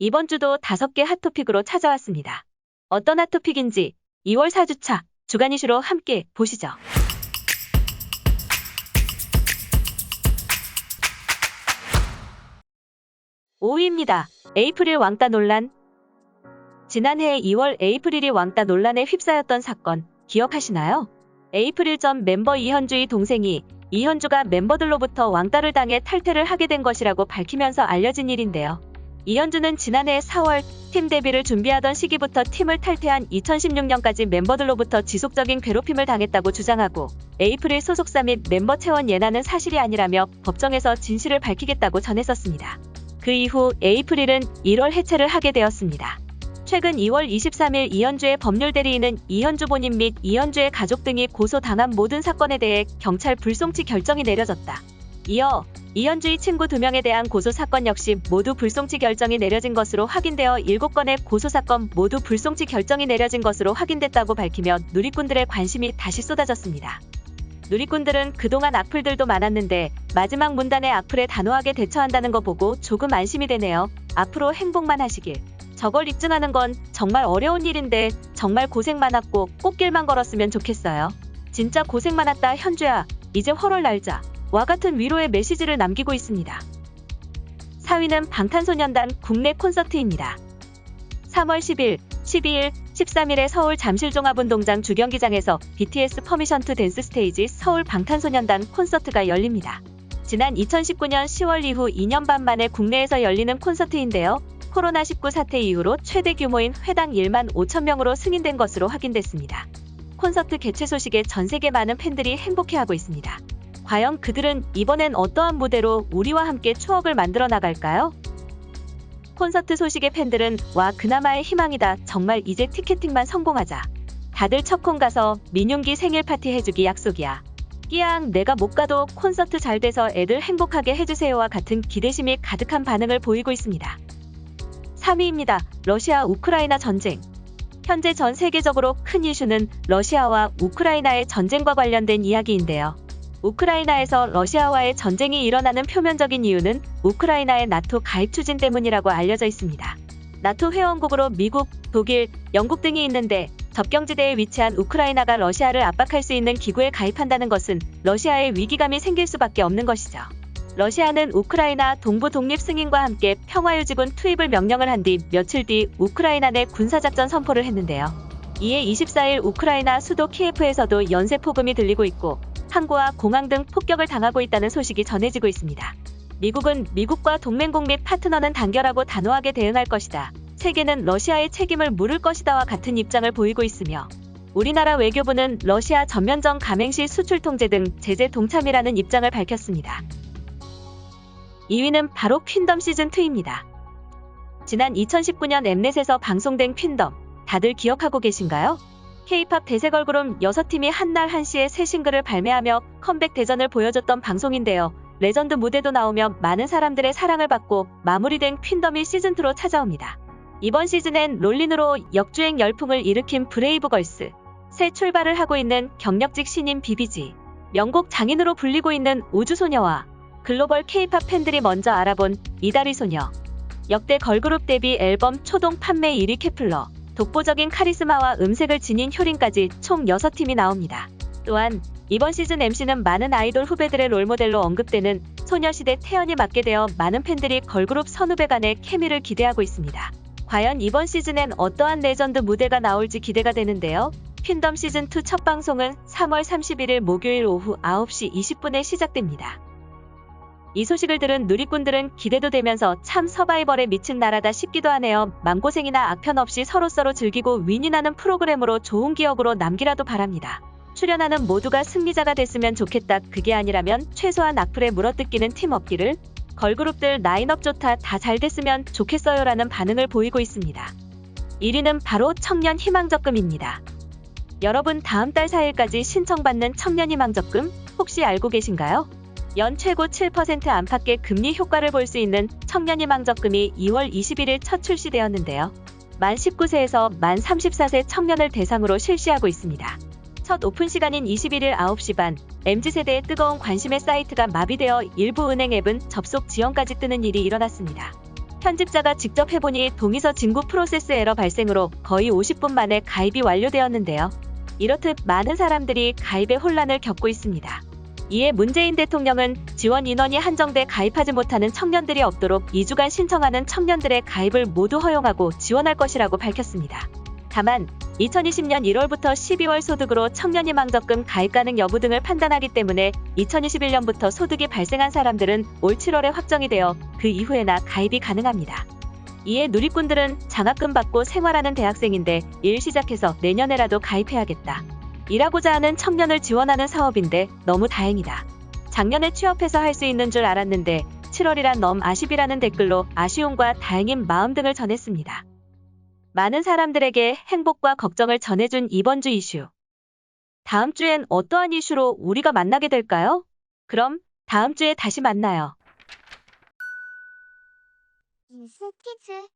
이번 주도 5개 핫토픽으로 찾아왔습니다. 어떤 핫토픽인지 2월 4주차 주간 이슈로 함께 보시죠. 5위입니다. 에이프릴 왕따 논란. 지난해 2월 에이프릴이 왕따 논란에 휩싸였던 사건 기억하시나요? 에이프릴 전 멤버 이현주의 동생이 이현주가 멤버들로부터 왕따를 당해 탈퇴를 하게 된 것이라고 밝히면서 알려진 일인데요. 이현주는 지난해 4월 팀 데뷔를 준비하던 시기부터 팀을 탈퇴한 2016년까지 멤버들로부터 지속적인 괴롭힘을 당했다고 주장하고 에이프릴 소속사 및 멤버 채원 예나는 사실이 아니라며 법정에서 진실을 밝히겠다고 전했었습니다. 그 이후 에이프릴은 1월 해체를 하게 되었습니다. 최근 2월 23일 이현주의 법률 대리인은 이현주 본인 및 이현주의 가족 등이 고소당한 모든 사건에 대해 경찰 불송치 결정이 내려졌다. 이어 이현주의 친구 2명에 대한 고소 사건 역시 모두 불송치 결정이 내려진 것으로 확인되어 7건의 고소 사건 모두 불송치 결정이 내려진 것으로 확인됐다고 밝히며 누리꾼들의 관심이 다시 쏟아졌습니다. 누리꾼들은 그동안 악플들도 많았는데 마지막 문단의 악플에 단호하게 대처한다는 거 보고 조금 안심이 되네요. 앞으로 행복만 하시길. 저걸 입증하는 건 정말 어려운 일인데 정말 고생 많았고 꽃길만 걸었으면 좋겠어요. 진짜 고생 많았다 현주야. 이제 헐월 날자. 와 같은 위로의 메시지를 남기고 있습니다. 4위는 방탄소년단 국내 콘서트입니다. 3월 10일, 12일, 13일에 서울 잠실종합운동장 주경기장에서 BTS 퍼미션 투 댄스 스테이지 서울 방탄소년단 콘서트가 열립니다. 지난 2019년 10월 이후 2년 반 만에 국내에서 열리는 콘서트인데요. 코로나19 사태 이후로 최대 규모인 회당 1만 5천 명으로 승인된 것으로 확인됐습니다. 콘서트 개최 소식에 전 세계 많은 팬들이 행복해하고 있습니다. 과연 그들은 이번엔 어떠한 무대로 우리와 함께 추억을 만들어 나갈까요? 콘서트 소식의 팬들은 와 그나마의 희망이다. 정말 이제 티켓팅만 성공하자. 다들 첫콘 가서 민윤기 생일 파티 해주기 약속이야. 끼양 내가 못 가도 콘서트 잘 돼서 애들 행복하게 해주세요와 같은 기대심이 가득한 반응을 보이고 있습니다. 3위입니다. 러시아 우크라이나 전쟁. 현재 전 세계적으로 큰 이슈는 러시아와 우크라이나의 전쟁과 관련된 이야기인데요. 우크라이나에서 러시아와의 전쟁이 일어나는 표면적인 이유는 우크라이나의 나토 가입 추진 때문이라고 알려져 있습니다. 나토 회원국으로 미국, 독일, 영국 등이 있는데 접경지대에 위치한 우크라이나가 러시아를 압박할 수 있는 기구에 가입한다는 것은 러시아에 위기감이 생길 수밖에 없는 것이죠. 러시아는 우크라이나 동부 독립 승인과 함께 평화유지군 투입을 명령을 한 뒤 며칠 뒤 우크라이나 내 군사작전 선포를 했는데요. 이에 24일 우크라이나 수도 키예프에서도 연쇄 폭음이 들리고 있고 항구와 공항 등 폭격을 당하고 있다는 소식이 전해지고 있습니다. 미국은 미국과 동맹국 및 파트너는 단결하고 단호하게 대응할 것이다. 세계는 러시아의 책임을 물을 것이다와 같은 입장을 보이고 있으며 우리나라 외교부는 러시아 전면전 감행 시 수출 통제 등 제재 동참이라는 입장을 밝혔습니다. 2위는 바로 퀸덤 시즌2입니다. 지난 2019년 엠넷에서 방송된 퀸덤, 다들 기억하고 계신가요? K-팝 대세 걸그룹 6팀이 한날 한시에 새 싱글을 발매하며 컴백 대전을 보여줬던 방송인데요. 레전드 무대도 나오며 많은 사람들의 사랑을 받고 마무리된 퀸덤이 시즌2로 찾아옵니다. 이번 시즌엔 롤린으로 역주행 열풍을 일으킨 브레이브걸스, 새 출발을 하고 있는 경력직 신인 비비지, 명곡 장인으로 불리고 있는 우주소녀와 글로벌 K-팝 팬들이 먼저 알아본 이다리 소녀, 역대 걸그룹 데뷔 앨범 초동 판매 1위 케플러, 독보적인 카리스마와 음색을 지닌 효린까지 총 6팀이 나옵니다. 또한 이번 시즌 MC는 많은 아이돌 후배들의 롤모델로 언급되는 소녀시대 태연이 맡게 되어 많은 팬들이 걸그룹 선후배 간의 케미를 기대하고 있습니다. 과연 이번 시즌엔 어떠한 레전드 무대가 나올지 기대가 되는데요. 퀸덤 시즌2 첫 방송은 3월 31일 목요일 오후 9시 20분에 시작됩니다. 이 소식을 들은 누리꾼들은 기대도 되면서 참 서바이벌에 미친 나라다 싶기도 하네요. 맘고생이나 악편 없이 서로서로 즐기고 윈윈하는 프로그램으로 좋은 기억으로 남기라도 바랍니다. 출연하는 모두가 승리자가 됐으면 좋겠다. 그게 아니라면 최소한 악플에 물어뜯기는 팀 없기를 걸그룹들 라인업 좋다 다 잘 됐으면 좋겠어요라는 반응을 보이고 있습니다. 1위는 바로 청년 희망적금입니다. 여러분 다음 달 4일까지 신청받는 청년 희망적금 혹시 알고 계신가요? 연 최고 7% 안팎의 금리 효과를 볼 수 있는 청년희망적금이 2월 21일 첫 출시되었는데요. 만 19세에서 만 34세 청년을 대상으로 실시하고 있습니다. 첫 오픈 시간인 21일 9시 반, MZ세대의 뜨거운 관심의 사이트가 마비되어 일부 은행 앱은 접속 지연까지 뜨는 일이 일어났습니다. 편집자가 직접 해보니 동의서 진구 프로세스 에러 발생으로 거의 50분 만에 가입이 완료되었는데요. 이렇듯 많은 사람들이 가입에 혼란을 겪고 있습니다. 이에 문재인 대통령은 지원 인원이 한정돼 가입하지 못하는 청년들이 없도록 2주간 신청하는 청년들의 가입을 모두 허용하고 지원할 것이라고 밝혔습니다. 다만 2020년 1월부터 12월 소득으로 청년 희망 적금 가입 가능 여부 등을 판단하기 때문에 2021년부터 소득이 발생한 사람들은 올 7월에 확정이 되어 그 이후에나 가입이 가능합니다. 이에 누리꾼들은 장학금 받고 생활하는 대학생인데 일 시작해서 내년에라도 가입해야겠다. 일하고자 하는 청년을 지원하는 사업인데 너무 다행이다. 작년에 취업해서 할 수 있는 줄 알았는데 7월이란 너무 아쉽이라는 댓글로 아쉬움과 다행인 마음 등을 전했습니다. 많은 사람들에게 행복과 걱정을 전해준 이번 주 이슈. 다음 주엔 어떠한 이슈로 우리가 만나게 될까요? 그럼 다음 주에 다시 만나요. 뉴스 퀴즈